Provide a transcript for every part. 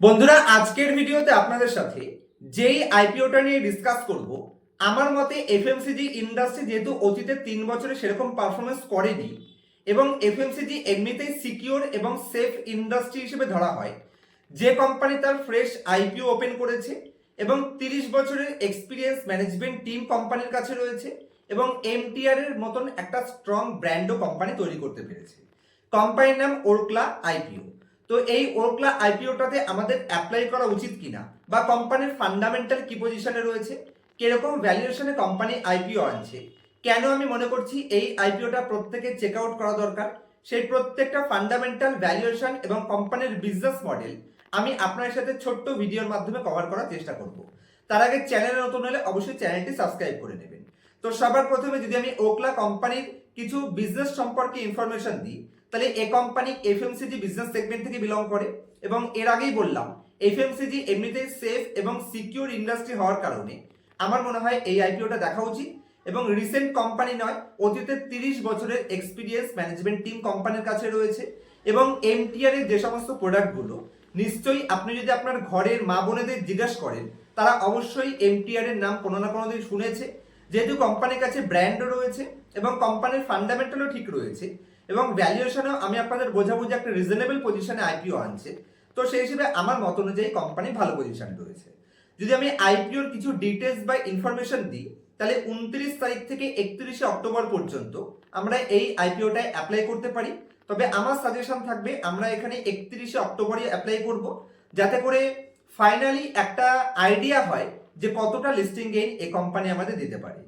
বন্ধুরা, আজকের ভিডিওতে আপনাদের সাথে যেই আইপিওটা নিয়ে ডিসকাস করব, আমার মতে এফএমসিজি ইন্ডাস্ট্রি যেহেতু অতীতে তিন বছরে সেরকম পারফরমেন্স করেনি, এবং এফএমসিজি এমনিতেই সিকিওর এবং সেফ ইন্ডাস্ট্রি হিসেবে ধরা হয়, যে কোম্পানি তার ফ্রেশ আইপিও ওপেন করেছে, এবং তিরিশ বছরের এক্সপিরিয়েন্স ম্যানেজমেন্ট টিম কোম্পানির কাছে রয়েছে, এবং এমটিআর এর মতন একটা স্ট্রং ব্র্যান্ডও কোম্পানি তৈরি করতে পেরেছে। কোম্পানির নাম ওরকলা আইপিও তো এই ওরকলা আইপিওটাতে আমাদের অ্যাপ্লাই করা উচিত কিনা? বা কোম্পানির ফান্ডামেন্টাল কি পজিশনে রয়েছে? কীরকম ভ্যালুয়েশনে কোম্পানি আইপিও আনছে? কেন আমি মনে করছি এই আইপিওটা প্রত্যেকে চেক আউট করা দরকার? সেই প্রত্যেকটা ফান্ডামেন্টাল ভ্যালুয়েশন এবং কোম্পানির বিজনেস মডেল আমি আপনার সাথে ছোট্ট ভিডিওর মাধ্যমে কভার করার চেষ্টা করব। তার আগে চ্যানেলে নতুন হলে অবশ্যই চ্যানেলটি সাবস্ক্রাইব করে নেবেন। তো সবার প্রথমে যদি আমি ওকলা কোম্পানির কিছু বিজনেস সম্পর্কে ইনফরমেশন দিই তাহলে এ কোম্পানি এফএমসিজি বিজনেস সেগমেন্ট থেকে বিলং করে। এবং এর আগেই বললাম এফএমসিজি এমনিতেই সেফ এবং সিকিউর ইন্ডাস্ট্রি হওয়ার কারণে। আমার মনে হয় এই আইপিওটা দেখা উচিত। এবং রিসেন্ট কোম্পানি নয়, অতীতে তিরিশ বছরের এক্সপিরিয়েন্স ম্যানেজমেন্ট টিম কোম্পানির কাছে রয়েছে। এবং এমটিআর এর যে সমস্ত প্রোডাক্টগুলো নিশ্চয়ই আপনি যদি আপনার ঘরের মা বোনেদের জিজ্ঞাসা করেন, তারা অবশ্যই এমটিআর এর নাম কোনো না কোনো দিন শুনেছে। যেহেতু কোম্পানির কাছে ব্র্যান্ডও রয়েছে এবং কোম্পানির ফান্ডামেন্টালও ঠিক রয়েছে এবং ভ্যালুয়েশনও আমি আপনাদের বোঝাবো যে একটা রিজনেবল পজিশনে আইপিও আনছে। তো সেই হিসেবে আমার মত অনুযায়ী কোম্পানি ভালো পজিশনে রয়েছে। যদি আমি আইপিওর কিছু ডিটেলস বা ইনফরমেশন দিই, তাহলে উনত্রিশ তারিখ থেকে একত্রিশে অক্টোবর পর্যন্ত আমরা এই আইপিওটায় অ্যাপ্লাই করতে পারি। তবে আমার সাজেশন থাকবে, আমরা এখানে একত্রিশে অক্টোবরে অ্যাপ্লাই করব, যাতে করে ফাইনালি একটা আইডিয়া হয় যে কতটা লিস্টিং গেইন এই কোম্পানি আমাদের দিতে পারে।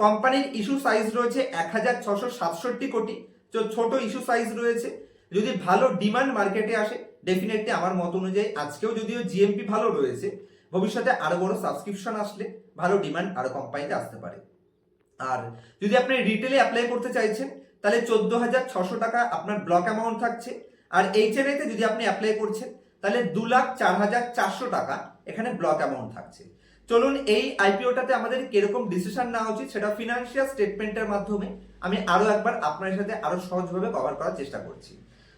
কোম্পানির ইস্যু সাইজ রয়েছে এক হাজার ছশো সাতষট্টি কোটি। ছোট ইস্যু সাইজ রয়েছে। যদি ভালো ডিমান্ড মার্কেটে আসে ডেফিনেটলি আমার মত অনুযায়ী আজকেও যদিও জিএমপি ভালো রয়েছে, ভবিষ্যতে আরও বড় সাবস্ক্রিপশন আসলে ভালো ডিমান্ড আরও কোম্পানিতে আসতে পারে। আর যদি আপনি রিটেলে অ্যাপ্লাই করতে চাইছেন, তাহলে চোদ্দ হাজার ছশো টাকা আপনার ব্লক অ্যামাউন্ট থাকছে। আর এইচএনআইতে যদি আপনি অ্যাপ্লাই করছেন, তাহলে দু লাখ চার হাজার চারশো টাকা এখানে ব্লক অ্যামাউন্ট থাকছে। চলুন এই আইপিওটাতে আমাদের কীরকম ডিসিশন নেওয়া উচিত সেটা ফিনান্সিয়াল স্টেটমেন্টের মাধ্যমে আমি আরও একবার আপনার সাথে আরও সহজভাবে কভার করার চেষ্টা করছি।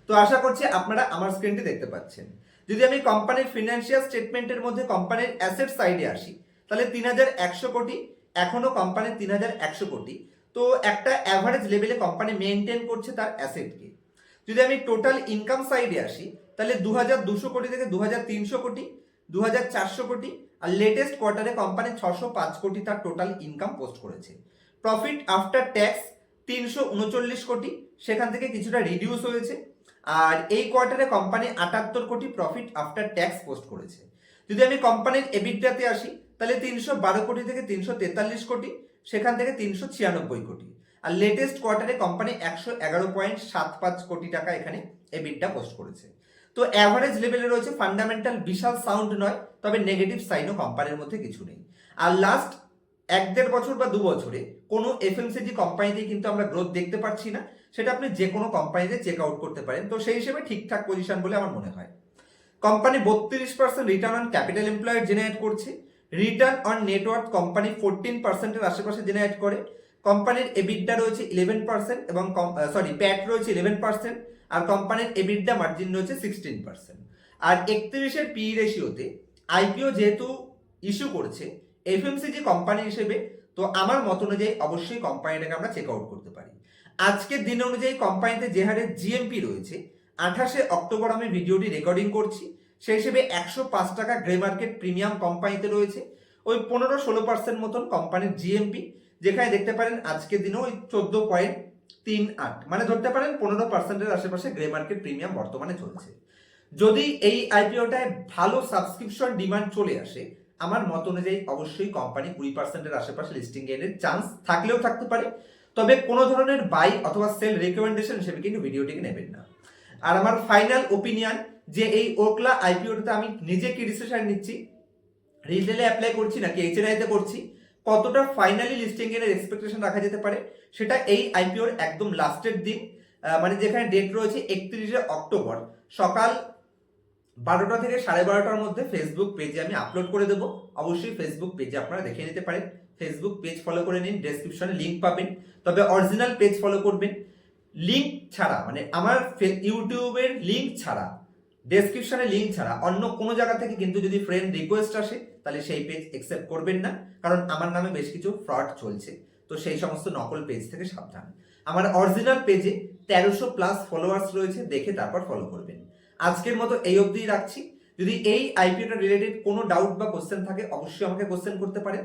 তো আশা করছি আপনারা আমার স্ক্রিনটি দেখতে পাচ্ছেন। যদি আমি কোম্পানির ফিনান্সিয়াল স্টেটমেন্টের মধ্যে কোম্পানির অ্যাসেট সাইডে আসি, তাহলে তিন হাজার একশো কোটি, এখনও কোম্পানির তিন হাজার একশো কোটি। তো একটা অ্যাভারেজ লেভেলে কোম্পানি মেনটেন করছে তার অ্যাসেটকে যদি আমি টোটাল ইনকাম সাইডে আসি, তাহলে দু হাজার দুশো কোটি থেকে দু হাজার তিনশো কোটি দু হাজার চারশো কোটি আর লেটেস্ট কোয়ার্টারে কোম্পানি ছশো পাঁচ কোটি তার টোটাল ইনকাম পোস্ট করেছে। প্রফিট আফটার ট্যাক্স তিনশো উনচল্লিশ কোটি, সেখান থেকে কিছুটা রিডিউস হয়েছে। আর এই কোয়ার্টারে কোম্পানি আটাত্তর কোটি প্রফিট আফটার ট্যাক্স পোস্ট করেছে। যদি আমি কোম্পানির এবিডাতে আসি, তাহলে তিনশো বারো কোটি থেকে তিনশো তেতাল্লিশ কোটি, সেখান থেকে তিনশো ছিয়ানব্বই কোটি। আর লেটেস্ট কোয়ার্টারে কোম্পানি একশো এগারো পয়েন্ট সাত পাঁচ কোটি টাকা এখানে এবিডটা পোস্ট করেছে। তো অ্যাভারেজ লেভেলে রয়েছে ফান্ডামেন্টাল বিশাল সাউন্ড নয়, তবে নেগেটিভ সাইনও কোম্পানির মধ্যে কিছু নেই। আর লাস্ট এক দেড় বছর বা দু বছরে কোনো এফএমসিজি কোম্পানিতে কিন্তু আমরা গ্রোথ দেখতে পাচ্ছি না, সেটা আপনি যে কোনো কোম্পানিতে চেক আউট করতে পারেন। তো সেই হিসেবে ঠিকঠাক পজিশন বলে আমার মনে হয়। কোম্পানি বত্রিশ percent return on capital employed generate করছে। Return on network company fourteen পার্সেন্টের আশেপাশে জেনারেট করে। কোম্পানির এবিডা রয়েছে ইলেভেন পার্সেন্ট এবং সরি প্যাট রয়েছে ইলেভেন পার্সেন্ট আর কোম্পানির এবিডা মার্জিন রয়েছে সিক্সটিন পার্সেন্ট আর একত্রিশের পি রেশিওতে আইপিও যেহেতু ইস্যু করছে এফএমসিজি কোম্পানি হিসেবে, তো আমার মত অনুযায়ী অবশ্যই কোম্পানিটাকে আমরা চেক আউট করতে পারি। আজকের দিন অনুযায়ী কোম্পানিতে যে হারে জিএমপি রয়েছে, আঠাশে অক্টোবর আমি ভিডিওটি রেকর্ডিং করছি, সেই হিসেবে একশো পাঁচ টাকা গ্রে মার্কেট প্রিমিয়াম কোম্পানিতে রয়েছে। ওই পনেরো ষোলো পার্সেন্ট মতন কোম্পানির জিএমপি যেখানে দেখতে পারেন আজকের দিনেও ওই চোদ্দ পয়েন্ট তিন আট। মানে ধরতে পারেন পনেরো পার্সেন্টের আশেপাশে গ্রে মার্কেট প্রিমিয়াম বর্তমানে চলছে। যদি এই আইপিওটায় ভালো সাবস্ক্রিপশন ডিমান্ড চলে আসে, আমার মত অনুযায়ী অবশ্যই কোম্পানি কুড়ি পার্সেন্টের আশেপাশে লিস্টিং গেনের চান্স থাকলেও থাকতে পারে। তবে কোনো ধরনের বাই অথবা সেল রেকমেন্ডেশন হিসেবে কিন্তু ভিডিওটিকে নেবেন না। আর আমার ফাইনাল ওপিনিয়ন যে এই ওকলা আইপিওটাতে আমি নিজে কি ডিসিশন নিচ্ছি? রিটেলে অ্যাপ্লাই করছি নাকি এইচএনআইতে করছি? কতটা ফাইনালি লিস্টিং এর এক্সপেকটেশন রাখা যেতে পারে, সেটা এই আইপিওর একদম লাস্টের দিন মানে যেখানে ডেট রয়েছে একত্রিশে অক্টোবর। সকাল বারোটা থেকে সাড়ে বারোটার মধ্যে ফেসবুক পেজে আমি আপলোড করে দেবো। অবশ্যই ফেসবুক পেজে আপনারা দেখে নিতে পারেন। ফেসবুক পেজ ফলো করে নিন ডেসক্রিপশনে লিঙ্ক পাবেন। তবে অরিজিনাল পেজ ফলো করবেন। লিঙ্ক ছাড়া মানে আমার ইউটিউবের লিঙ্ক ছাড়া ডেসক্রিপশনে লিঙ্ক ছাড়া অন্য কোনো জায়গা থেকে কিন্তু যদি ফ্রেন্ড রিকোয়েস্ট আসে, তাহলে সেই পেজ অ্যাকসেপ্ট করবেন না, কারণ আমার নামে বেশ কিছু ফ্রড চলছে। তো সেই সমস্ত নকল পেজ থেকে সাবধান। আমার অরিজিনাল পেজে তেরোশো প্লাস ফলোয়ার্স রয়েছে, দেখে তারপর ফলো করবেন। আজকের মতো এই অবধি রাখছি। যদি এই আইপিওটা রিলেটেড কোনো ডাউট বা কোশ্চেন থাকে, অবশ্যই আমাকে কোশ্চেন করতে পারেন।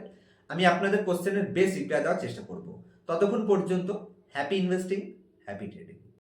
আমি আপনাদের কোশ্চেনের বেশ রিপ্লাই দেওয়ার চেষ্টা করব। ততক্ষণ পর্যন্ত হ্যাপি ইনভেস্টিং হ্যাপি ট্রেডিং